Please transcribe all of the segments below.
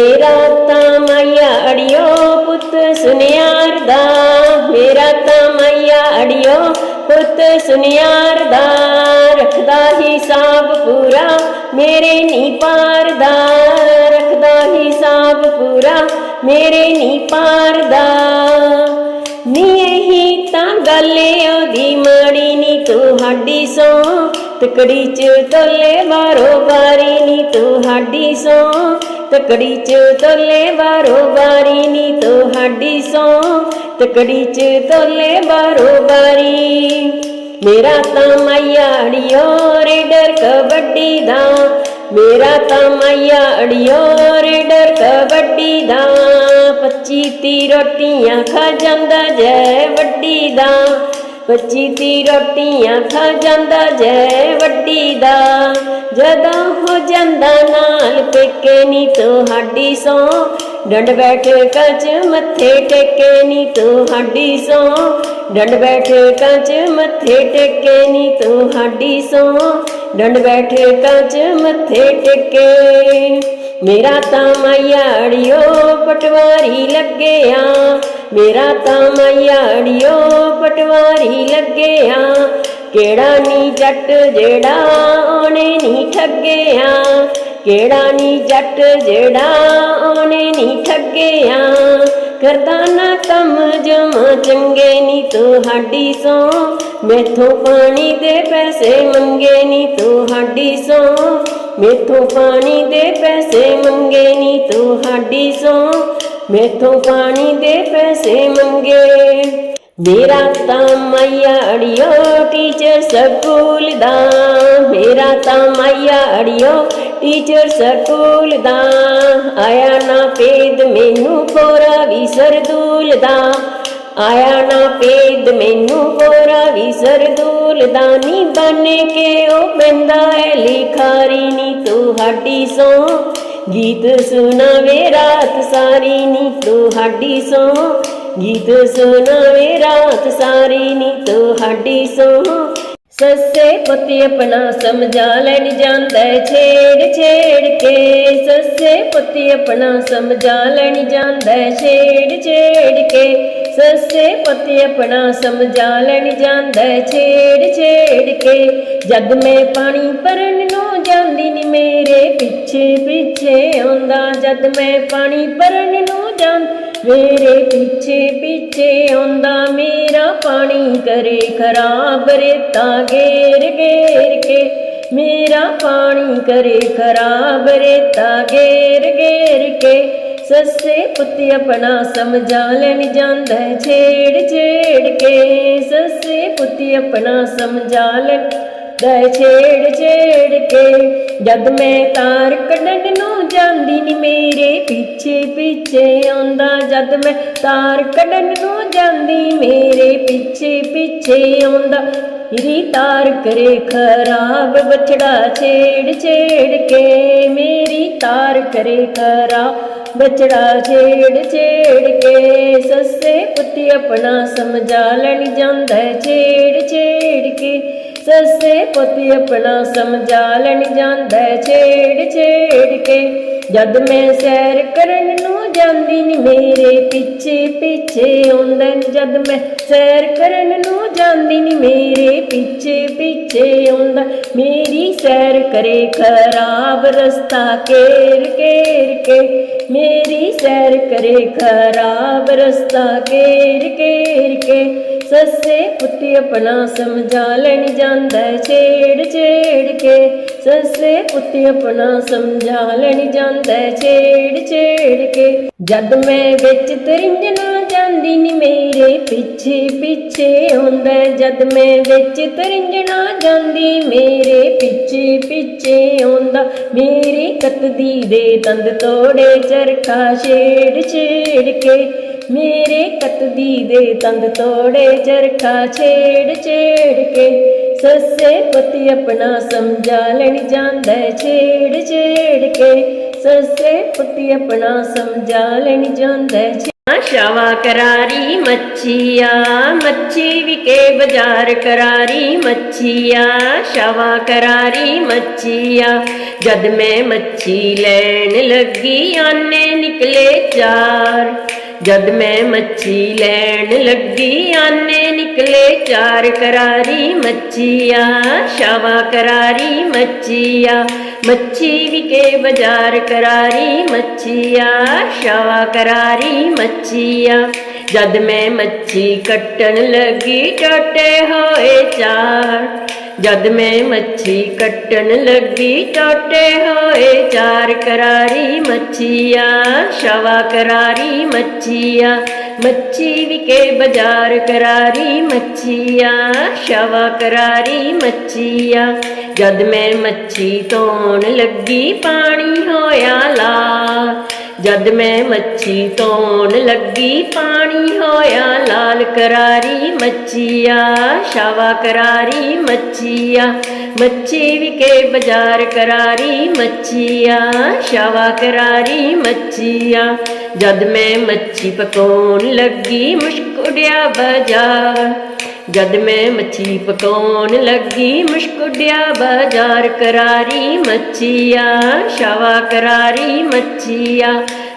ਤੇਰਾ ਤਾਂ ਮਾਇਆ ਅੜਿਓ ਪੁੱਤ ਸੁਨਿਆਰ ਦਾ ਮੇਰਾ ਤਾਂ ਮਾਇਆ ਅੜਿਓ ਪੁੱਤ ਸੁਨਿਆਰ ਦਾ ਰੱਖਦਾ ਹਿਸਾਬ ਪੂਰਾ, ਮੇਰੇ ਨੀ ਪਾਰ ਦਾ ਰੱਖਦਾ ਹਿਸਾਬ ਪੂਰਾ, ਮੇਰੇ ਨੀ ਪਾਰ ਤੁਹਾਡੀ ਸੋ ਤਕੜੀ ਚ ਤੋਲੇ ਵਾਰੋ ਬਾਰੀ ਨੀ ਤੁਹਾਡੀ ਸੋ ਤਕੜੀ ਚ ਤੋਲੇ ਵਾਰੋ ਬਾਰੀ ਨੀ ਤੁਹਾਡੀ ਸੋ ਤਕੜੀ ਚ ਤੋਲੇ ਬਾਰੋ ਬਾਰੀ ਮੇਰਾ ਤਾਂ ਮਾਇਆ ਅੜਿਓ ਰੇਡਰ ਕਬੱਡੀ ਦਾ, ਮੇਰਾ ਤਾਂ ਮਾਇਆ ਅੜਿਓ ਰੇਡਰ ਕਬੱਡੀ ਦਾ। ਪੱਚੀ ਤੀ ਰੋਟੀਆਂ ਖਾ ਜਾਂਦਾ ਜੈ ਵੱਡੀ ਦਾ ਪੱਚੀ ਤੀ ਰੋਟੀਆਂ ਖਾ ਜਾਂਦਾ ਜੈ ਵੱਡੀ ਦਾ। ਜਦੋਂ ਹੋ ਜਾਂਦਾ ਨਾਲ ਪੇਕੇ ਨੀ ਤੁਹਾਡੀ ਸੋ। ਡੰਡ ਬੈਠੇ ਕੱਚ ਮੱਥੇ ਟੇਕੇ ਨੀ ਤੁਹਾਡੀ ਸੋ। ਡੰਡ ਬੈਠੇ ਕੱਚ ਮੱਥੇ ਟੇਕੇ ਨੀ ਤੁਹਾਡੀ ਸੋ। ਡੰਡ ਬੈਠੇ ਕੱਚ ਮੱਥੇ ਟੇਕੇ। ਮੇਰਾ ਤਾਂ ਮਾਇਆ ਅੜਿਓ ਪਟਵਾਰੀ ਲੱਗਿਆ। ਮੇਰਾ ਤਾਂ ਮਾਇਆ ਪਟਵਾਰੀ ਲੱਗਿਆ। ਕਿਹੜਾ ਨੀ ਜੱਟ ਜਿਹੜਾ ਉਹਨੇ ਨੀ ਠੱਗਿਆ? ਕਿਹੜਾ ਨੀ ਜੱਟ ਜਿਹੜਾ ਉਹਨੇ ਨੀ ਠੱਗਿਆ? ਕਰਦਾ ਨਾ ਕੰਮ ਜਮਾ ਚੰਗੇ ਨੀ ਤੁਹਾਡੀ ਸੋ ਮੈਥੋਂ ਪਾਣੀ ਦੇ ਪੈਸੇ ਮੰਗੇ ਨੀ ਤੁਹਾਡੀ ਸੋ ਮੈਥੋਂ ਪਾਣੀ ਦੇ ਪੈਸੇ ਮੰਗੇ ਨੀ ਤੁਹਾਡੀ ਸੋ ਮੈਥੋਂ ਪਾਣੀ ਦੇ ਪੈਸੇ ਮੰਗੇ। ਮੇਰਾ ਤਾਂ ਮਾਇਆ ਅੜਿਓ ਟੀਚਰ ਸਕੂਲ ਦਾ। ਮੇਰਾ ਤਾਂ ਮਾਇਆ ਅੜਿਓ ਟੀਚਰ ਸਕੂਲ ਦਾ। ਆਇਆ ਨਾ ਪੇਦ ਮੈਨੂੰ ਕੋਰਾ ਵੀ ਸਰਦੂਲ ਦਾ। ਆਇਆ ਨਾ ਪੇਦ ਮੈਨੂੰ ਕੋਰਾ ਵੀ ਸਰਦੂਲ ਦਾ। ਨੀ ਬਨ ਕੇ ਉਹ ਪੈਂਦਾ ਹੈ ਲਿਖਾਰੀ ਨੀ ਤੁਹਾਡੀ ਸੋ। ਗੀਤ ਸੁਣਾਵੇ ਰਾਤ ਸਾਰੀ ਨੀ ਤੁਹਾਡੀ ਸੋ ਗੀਤ ਸੁਣਾਵੇ ਰਾਤ ਸਾਰੀ ਨੀ ਤੁਹਾਡੀ ਸੋ ਸੱਸੇ ਪੁੱਤ ਆਪਣਾ ਸਮਝਾ ਲੈਣ ਜਾਂਦਾ ਏ, ਛੇੜ ਛੇੜ ਕੇ। ਸੱਸੇ ਪੁੱਤ ਆਪਣਾ ਸਮਝਾ ਲੈਣ ਜਾਂਦਾ ਏ, ਛੇੜ ਛੇੜ ਕੇ। ਸੱਸੇ ਪੁੱਤ ਆਪਣਾ ਸਮਝਾ ਲੈਣ ਜਾਂਦਾ ਏ, ਛੇੜ ਕੇ। ਜਦ ਮੈਂ ਪਾਣੀ ਭਰਨ ਨੂੰ ਜਾਂਦੀ ਨੀ ਮੇਰੇ ਪਿੱਛੇ ਪਿੱਛੇ ਆਉਂਦਾ। ਜਦ ਮੈਂ ਪਾਣੀ ਭਰਨ ਨੂੰ ਜਾਂਦੀ ਮੇਰੇ ਪਿੱਛੇ ਪਿੱਛੇ ਆਉਂਦਾ ਮੇਰਾ ਪਾਣੀ ਕਰੇ ਖਰਾਬ ਰੇਤਾ ਗੇਰ ਗੇਰ ਕੇ। ਮੇਰਾ ਪਾਣੀ ਕਰੇ ਖਰਾਬ ਰੇਤਾ ਗੇਰ ਗੇਰ ਕੇ। ਸੱਸੇ ਪੁੱਤ ਆਪਣਾ ਸਮਝਾ ਲੈਣ ਜਾਂਦਾ ਛੇੜ ਛੇੜ ਕੇ। ਸੱਸੇ ਪੁੱਤ ਆਪਣਾ ਸਮਝਾ ਲੈਣ ਦਾ ਛੇੜ ਛੇੜ ਕੇ। ਜਦ ਮੈਂ ਤਾਰ ਕੱਢਣ ਨੂੰ ਜਾਂਦੀ ਨੀ ਮੇਰੇ ਪਿੱਛੇ ਪਿੱਛੇ ਆਉਂਦਾ ਜਦ ਮੈਂ ਤਾਰ ਕੱਢਣ ਨੂੰ ਜਾਂਦੀ, ਮੇਰੇ ਪਿੱਛੇ ਪਿੱਛੇ ਆਉਂਦਾ। ਮੇਰੀ ਤਾਰ ਕਰੇ ਖਰਾਬ, ਬਛੜਾ ਛੇੜ ਛੇੜ ਕੇ। ਮੇਰੀ ਤਾਰ ਕਰੇ ਖਰਾਬ, ਬਛੜਾ ਛੇੜ ਛੇੜ ਕੇ। ਸੱਸੇ ਪੁੱਤੀ ਆਪਣਾ ਸਮਝਾ ਲੈਣ ਜਾਂਦਾ ਏ ਛੇੜ ਛੇੜ ਕੇ। ਸੱਸੇ ਪਤੀ ਆਪਣਾ ਸਮਝਾ ਲੈਣ ਜਾਂਦਾ ਛੇੜ ਛੇੜ ਕੇ। ਜਦ ਮੈਂ ਸੈਰ ਕਰਨ ਨੂੰ ਜਾਂਦੀ ਨੀ, ਮੇਰੇ ਪਿੱਛੇ ਪਿੱਛੇ ਆਉਂਦੇ ਨੀ। ਜਦ ਮੈਂ ਸੈਰ ਕਰਨ ਨੂੰ ਜਾਂਦੀ ਨੀ, ਮੇਰੇ ਪਿੱਛੇ ਪਿੱਛੇ ਆਉਂਦਾ। ਮੇਰੀ ਸੈਰ ਕਰੇ ਖਰਾਬ ਰਸਤਾ ਕੇਰ ਕੇਰ ਕੇ। ਮੇਰੀ ਸੈਰ ਕਰੇ ਖਰਾਬ ਰਸਤਾ ਕੇਰ ਕੇਰ ਕੇ। ਸੱਸੇ ਪੁੱਤੀ ਆਪਣਾ ਸਮਝਾ ਲੈਣ ਜਾਂਦਾ ਛੇੜ ਛੇੜ ਕੇ। ਸੱਸੇ ਪੁੱਤੀ ਆਪਣਾ ਸਮਝਾ ਲੈਣ ਜਾਂਦਾ ਏ ਛੇੜ ਛੇੜ ਕੇ ਜਦ ਮੈਂ ਵਿੱਚ ਤਰਿੰਜਣਾ ਜਾਂਦੀ ਨੀ ਮੇਰੇ ਪਿੱਛੇ ਪਿੱਛੇ ਆਉਂਦਾ ਜਦ ਮੈਂ ਵਿੱਚ ਤਰਿੰਜਣਾ ਜਾਂਦੀ ਮੇਰੇ ਪਿੱਛੇ ਪਿੱਛੇ ਆਉਂਦਾ ਮੇਰੀ ਕਤਦੀ ਦੇ ਤੰਦ ਤੋੜੇ ਚਰਖਾ ਛੇੜ ਛੇੜ ਕੇ ਮੇਰੇ ਕਤਦੀ ਦੇ ਤੰਦ ਤੋੜੇ ਚਰਖਾ ਛੇੜ ਛੇੜ ਕੇ ਸੱਸੇ ਪਤੀ ਆਪਣਾ ਸਮਝਾ ਲੈਣ ਜਾਂਦਾ ਏ ਛੇੜ ਛੇੜ ਕੇ ਸੱਸੇ ਪਤੀ ਆਪਣਾ ਸਮਝਾ ਲੈਣ ਜਾਂਦਾ ਏ ਸ਼ਾਵਾ ਕਰਾਰੀ ਮੱਛੀਆ, ਮੱਛੀ ਵਿਕੇ ਬਾਜ਼ਾਰ ਕਰਾਰੀ ਮੱਛੀਆ ਸ਼ਾਵਾ ਕਰਾਰੀ ਮੱਛੀਆ। ਜਦ ਮੈਂ ਮੱਛੀ ਲੈਣ ਲੱਗੀ, ਆਨੇ ਨਿਕਲੇ ਚਾਰ। ਜਦ ਮੈਂ ਮੱਛੀ ਲੈਣ ਲੱਗੀ, ਆਨੇ ਨਿਕਲੇ ਚਾਰ ਕਰਾਰੀ ਮੱਛੀਆ ਸ਼ਾਵਾ ਕਰਾਰੀ ਮੱਛੀਆ, ਮੱਛੀ ਵਿਕੇ ਬਾਜ਼ਾਰ ਕਰਾਰੀ ਮੱਛੀਆ ਸ਼ਾਵਾ ਕਰਾਰੀ ਮੱਛੀਆ। ਜਦ ਮੈਂ ਮੱਛੀ ਕੱਟਣ ਲੱਗੀ, ਟੋਟੇ ਹੋਏ ਚਾਰ ਜਦ ਮੈਂ ਮੱਛੀ ਕੱਟਣ ਲੱਗੀ ਟੋਟੇ ਹੋਏ ਚਾਰ ਕਰਾਰੀ ਮੱਛੀਆਂ ਸ਼ਵਾ ਕਰਾਰੀ ਮੱਛੀਆਂ, ਮੱਛੀ ਵਿਕੇ ਬਾਜ਼ਾਰ ਕਰਾਰੀ ਮੱਛੀਆਂ ਸ਼ਵਾ ਕਰਾਰੀ ਮੱਛੀਆ। ਜਦ ਮੈਂ ਮੱਛੀ ਧੋਣ ਲੱਗੀ, ਪਾਣੀ ਹੋਇਆ ਲਾ। ਜਦ ਮੈਂ ਮੱਛੀ ਧੋਣ ਲੱਗੀ, ਪਾਣੀ ਹੋਇਆ, ਲਾਲ ਕਰਾਰੀ ਮੱਛੀਆ ਸ਼ਾਵਾ ਕਰਾਰੀ ਮੱਛੀਆ, ਮੱਛੀ ਵਿਕੇ ਬਾਜ਼ਾਰ ਕਰਾਰੀ ਮੱਛੀਆ ਸ਼ਾਵਾ ਕਰਾਰੀ ਮੱਛੀਆ। ਜਦ ਮੈਂ ਮੱਛੀ ਪਕਾਉਣ ਲੱਗੀ ਮੁਸ਼ਕੁੜਿਆ ਬਾਜ਼ਾਰ। ਜਦ ਮੈਂ ਮੱਛੀ ਪਕਾਉਣ ਲੱਗੀ ਮੁਸ਼ਕੁੜਿਆ ਬਾਜ਼ਾਰ ਕਰਾਰੀ ਮੱਛੀਆ, ਸ਼ਾਵਾ ਕਰਾਰੀ ਮੱਛੀਆ,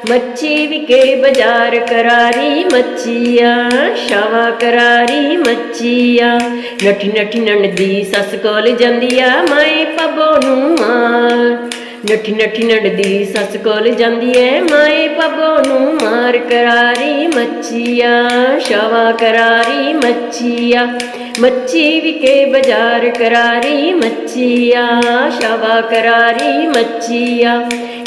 ਮੱਛੀ ਵਿਕੇ ਬਾਜ਼ਾਰ ਕਰਾਰੀ ਮੱਛੀਆ, ਸ਼ਾਵਾ ਕਰਾਰੀ ਮੱਛੀਆ। ਨਠੀ ਨਠੀ ਨਣਦੀ ਸੱਸ ਕੋਲ ਜਾਂਦੀ ਆ ਮੈਂ ਪਬੋ ਨੂੰ ਮਾਂ। ਨੱਠੀ ਨੱਠੀ ਨਣਦੀ ਸੱਸ ਕੋਲ ਜਾਂਦੀ ਐ, ਮਾਏ ਪੱਬੋ ਨੂੰ ਮਾਰ ਕਰਾਰੀ ਮੱਛੀਆ ਸ਼ਵਾ ਕਰਾਰੀ ਮੱਛੀਆ, ਮੱਛੀ ਵਿਕੇ ਬਾਜ਼ਾਰ ਕਰਾਰੀ ਮੱਛੀਆ ਸ਼ਵਾ ਕਰਾਰੀ ਮੱਛੀਆ,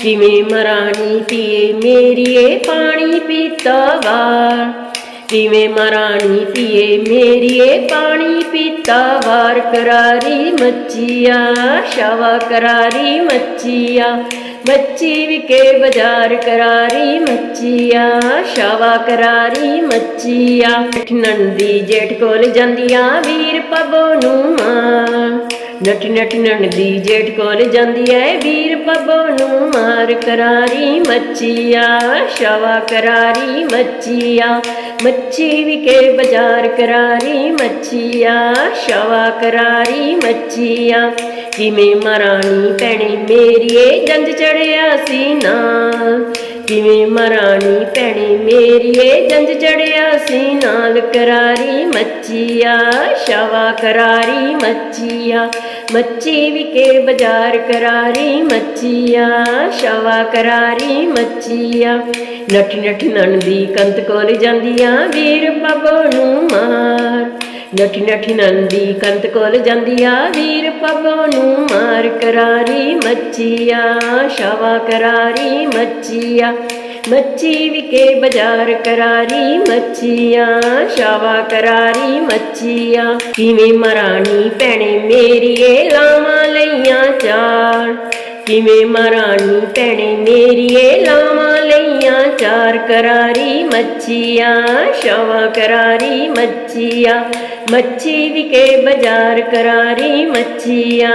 ਕਿਵੇਂ ਮਰਾਣੀ ਪੀਏ ਮੇਰੀਏ ਪਾਣੀ ਪੀਤਾ ਵਾਰ। ਕਿਵੇਂ ਮਰਾਣੀ ਪੀਏ ਮੇਰੀਏ ਪਾਣੀ ਪੀਤਾ, ਵਾਰ ਕਰਾਰੀ ਮੱਛੀਆ ਸ਼ਾਵਾ ਕਰਾਰੀ ਮੱਛੀਆ, ਮੱਛੀ ਵਿਕੇ ਬਾਜ਼ਾਰ ਕਰਾਰੀ ਮੱਛੀਆ ਸ਼ਾਵਾ ਕਰਾਰੀ ਮੱਛੀਆ। ਨੰਦੀ ਜੇਠ ਕੋਲ ਜਾਂਦੀਆਂ, ਵੀਰ ਪਬੋ ਨੂੰ ਮਾਂ ਨਠ ਨਠ ਨਣਦੀ ਜੇਠ ਕੋਲ ਜਾਂਦੀ ਐ, ਵੀਰ ਪਬੋ ਨੂੰ ਮਾਰ ਕਰਾਰੀ ਮੱਛੀਆ ਸ਼ਾਵਾ ਕਰਾਰੀ ਮੱਛੀਆ, ਮੱਛੀ ਵਿਕੇ ਬਾਜ਼ਾਰ ਕਰਾਰੀ ਮੱਛੀਆ ਸ਼ਵਾ ਕਰਾਰੀ ਮੱਛੀਆ, ਕਿਵੇਂ ਮਰਾਣੀ ਪੈਣੀ ਮੇਰੀਏ ਜੰਜ ਚੜਿਆ ਸੀ ਨਾ ਕਿਵੇਂ ਮਰਾਣੀ ਪੈਣੀ ਮੇਰੀਏ? ਜੰਜ ਚੜਿਆ ਸੀ ਨਾਲ ਕਰਾਰੀ ਮੱਛੀਆ, ਸ਼ਾਵਾ ਕਰਾਰੀ ਮੱਛੀਆ ਮੱਚੀ ਵਿਕੇ ਬਾਜ਼ਾਰ ਕਰਾਰੀ ਮੱਚੀਆ ਸ਼ਾਵਾ ਕਰਾਰੀ ਮੱਚੀਆ ਨਠ ਨਠ ਨਣਦੀ ਕੰਤ ਕੋਲ ਜਾਂਦੀਆਂ, ਵੀਰ ਬਾਬੋ ਨੂੰ ਮਾਰ। ਨਠੀ ਨਠੀ ਨੰਦੀ ਕੰਤ ਕੋਲ ਜਾਂਦੀਆਂ ਵੀਰ ਪਬੋ ਨੂੰ ਮਾਰ ਕਰਾਰੀ ਮੱਛੀਆ ਸ਼ਾਵਾ ਕਰਾਰੀ ਮੱਛੀਆ, ਮੱਛੀ ਵਿਕੇ ਬਾਜ਼ਾਰ ਕਰਾਰੀ ਮੱਛੀਆ ਸ਼ਾਵਾ ਕਰਾਰੀ ਮੱਛੀਆ, ਕਿਵੇਂ ਮਰਾਣੀ ਭੈਣੇ ਮੇਰੀਏ ਲਾਵਾਂ ਲਈਆਂ ਚਾਰ ਕਿਵੇਂ ਮਰਾਣੀ ਭੈਣੇ ਮੇਰੀਏ ਲਾਵਾਂ ਲਈਆਂ ਚਾਰ ਕਰਾਰੀ ਮੱਛੀਆ ਸ਼ਾਵਾ ਕਰਾਰੀ ਮੱਛੀਆ, ਮੱਛੀ ਵਿਕੇ ਬਾਜ਼ਾਰ ਕਰਾਰੀ ਮੱਛੀਆ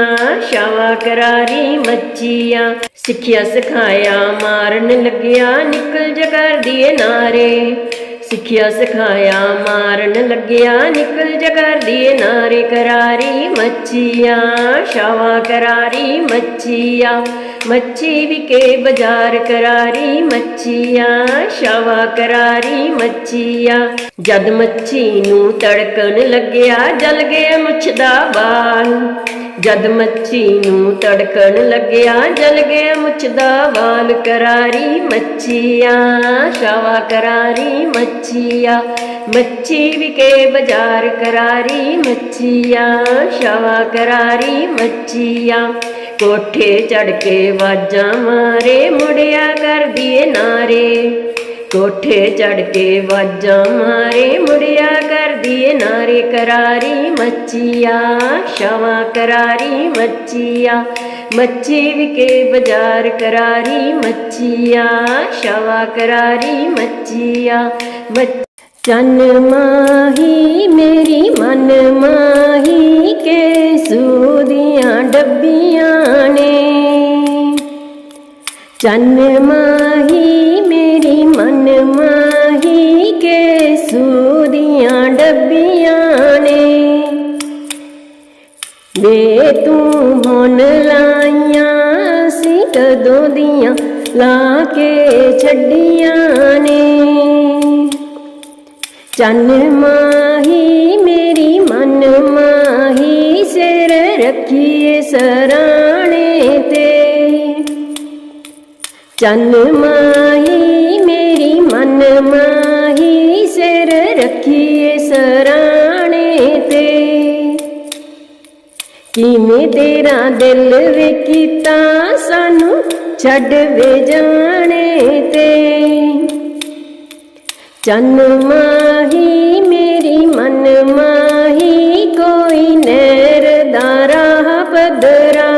ਸ਼ਾਵਾ ਕਰਾਰੀ ਮੱਛੀਆ। ਸਿੱਖਿਆ ਸਿਖਾਇਆ ਮਾਰਨ ਲੱਗਿਆ ਨਿਕਲ ਜਗਰ ਦੀਏ ਨਾਰੇ। ਸਿੱਖਿਆ ਸਿਖਾਇਆ ਮਾਰਨ ਲੱਗਿਆ ਨਿਕਲ ਜਗਰ ਦੀਏ ਨਾਰੇ। ਕਰਾਰੀ ਮੱਛੀਆਂ ਸ਼ਾਵਾ ਕਰਾਰੀ ਮੱਛੀਆ ਮੱਛੀ ਵਿਕੇ ਬਾਜ਼ਾਰ ਕਰਾਰੀ ਮੱਛੀਆਂ ਸ਼ਾਵਾ ਕਰਾਰੀ ਮੱਛੀਆਂ। ਜਦ ਮੱਛੀ ਨੂੰ ਤੜਕਣ ਲੱਗਿਆ, ਜਲ ਗਿਆ ਮੁੱਛ ਦਾ ਬਾਲ ਜਦ ਮੱਛੀ ਨੂੰ ਤੜਕਣ ਲੱਗਿਆ, ਜਲ ਗਿਆ ਮੁੱਛ ਦਾ ਵਾਲ। ਕਰਾਰੀ ਮੱਛੀਆਂ ਸ਼ਾਵਾ ਕਰਾਰੀ ਮੱਛੀਆ। ਮੱਛੀ ਵਿਕੇ ਬਾਜ਼ਾਰ ਕਰਾਰੀ ਮੱਛੀਆਂ ਸ਼ਾਵਾ ਕਰਾਰੀ ਮੱਛੀਆਂ। ਕੋਠੇ ਚੜ ਕੇ ਵਾਜਾਂ ਮਾਰੇ ਮੁੜਿਆ ਕਰਦੀ ਏ ਨਾਰੇ। ਕੋਠੇ ਚੜ ਕੇ ਵਾਜਾਂ ਮਾਰੇ ਮੁੜਿਆ ਕਰਦੀ ਏ ਨਾਰੇ। ਕਰਾਰੀ ਮੱਛੀਆ ਸ਼ਾਵਾ ਕਰਾਰੀ ਮੱਛੀਆ। ਮੱਛੀ ਵਿਕੇ ਬਾਜ਼ਾਰ, ਕਰਾਰੀ ਮੱਛੀਆ ਸ਼ਾਵਾ ਕਰਾਰੀ ਮੱਛੀਆ। ਮੱਛ- ਚਨ ਮਾਹੀ ਮੇਰੀ ਮਨ ਮਾਹੀ ਕੇ ਸੂਦੀਆਂ ਡੱਬੀਆਂ ਨੇ ਚਨ ਮਾਹੀ ਮੇਰੀ ਮਨ ਮਾਹੀ ਕੇ ਸੂਦੀਆਂ ਡੱਬੀਆਂ ਨੇ ਵੇ ਤੂੰ ਹੁਣ ਲਾਈਆਂ ਸੀ ਕਦੋਂ ਦੀਆਂ ਲਾ ਕੇ ਛੱਡੀਆਂ ਨੇ ਚੰਨ ਮਾਹੀ ਮੇਰੀ ਮਨ ਮਾਹੀ ਸਿਰ ਰੱਖੀਏ ਸਰਾਣੇ ਤੇ ਚੰਨ ਮਾਹੀ ਮੇਰੀ ਮਨ ਮਾਹੀ ਸਿਰ ਰੱਖੀਏ ਸਰਾਣੇ ਤੇ ਕਿਵੇਂ ਤੇਰਾ ਦਿਲ ਵੇ ਕੀਤਾ ਸਾਨੂੰ ਛੱਡ ਵੇ ਜਾਣੇ ਤੇ ਚੰਨ ਮਾਹੀ ਮੇਰੀ ਮਨ ਮਾਹੀ ਕੋਈ ਨਹਿਰ ਦਾ ਰਾਹ ਪਦਰਾ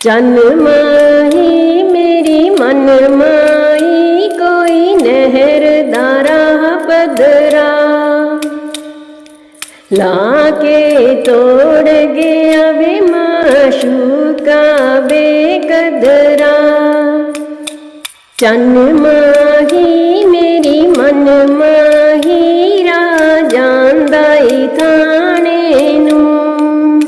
ਚੰਨ ਮਾਹੀ, ਮੇਰੀ ਮਨ ਮਾਹੀ ਕੋਈ ਨਹਿਰ ਦਾ ਰਾਹ ਪਦਰਾ ਲਾ ਕੇ ਤੋੜ ਗਿਆ ਵੇ ਮਾਸ਼ੂਕਾ ਬੇਕਦਰਾ ਚੰਨ ਮਾਹੀ ਮੇਰੀ ਮਨ ਮਾਹੀ ਜਾਂਦਾ ਦਾਈ ਥਾਣੇ ਨੂੰ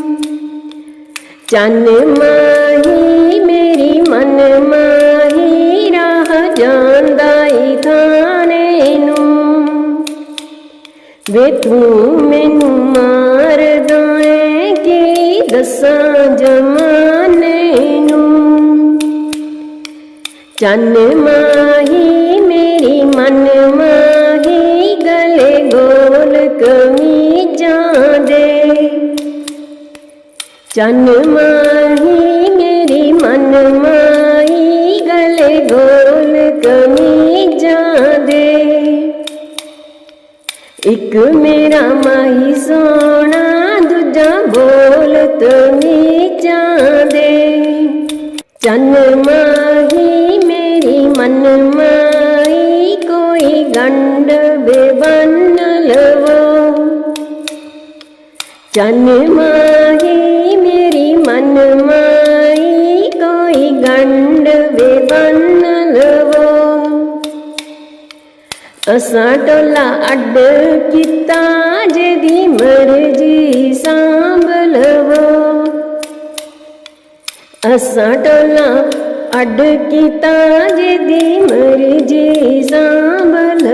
ਚੰਨ ਮਾਹੀ ਮੇਰੀ ਮਨ ਮਾਹੀ ਜਾਂਦਾ ਈ ਥਾਣੇ ਨੂੰ ਵੇ ਤੂੰ ਮੈਨੂੰ ਮਾਰਦਾ ਏ ਕੀ ਦੱਸਾਂ ਜਮਾਨੇ ਚੰਨ ਮਾਹੀ ਮੇਰੀ ਮਨ ਮਾਹੀ ਗਲੇ ਗੋਲ ਕਮੀਜ਼ਾਂ ਦੇ ਚੰਨ ਮਾਹੀ ਮੇਰੀ ਮਨ ਮਾਹੀ ਗਲੇ ਗੋਲ ਕਮੀਜ਼ਾਂ ਦੇ ਇੱਕ ਮੇਰਾ ਮਾਹੀ ਸੋਣਾ ਦੂਜਾ ਬੋਲ ਤਮੀਜ਼ਾਂ ਦੇ ਚੰਨ ਮਾਹੀ मन माई कोई गंड बेबन लवो चन माही मेरी मन माई कोई गंड बेबन लवो असां टोला अड किता जदी मर्जी स टोला अडकिता अडु किमजि साभल